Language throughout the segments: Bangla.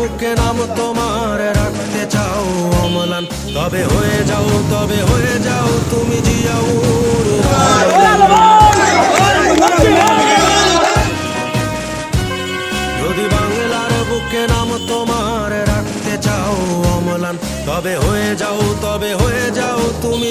বুকে নাম তোমার রাখতে চাও, অমলান। তবে হয়ে যাও, তবে হয়ে যাও, তুমি জিয়াউর যদি বাংলার বুকে নাম তোমার রাখতে চাও, অমলান। তবে হয়ে যাও, তবে হয়ে যাও, তুমি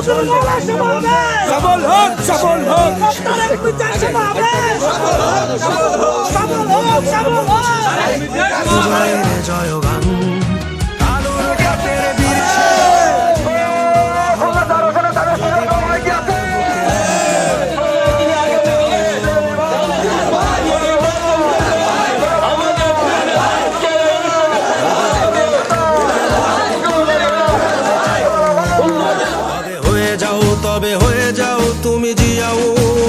সমাবেশ সবল হোক সবল হোক। সবল জয় তবে হয়ে যাও তুমি জিয়াও।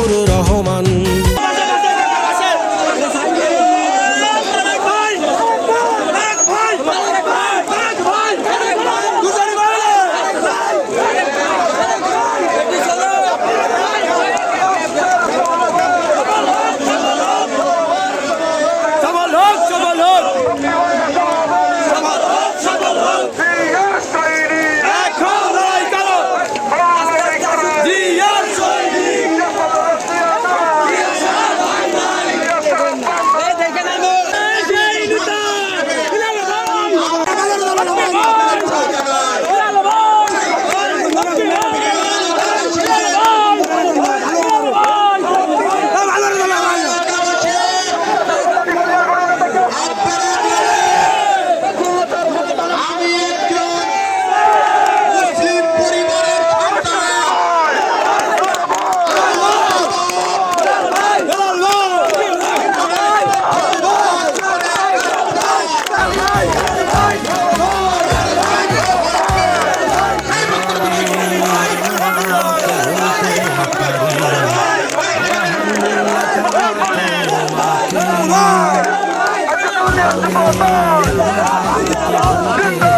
জিন্দাবাদ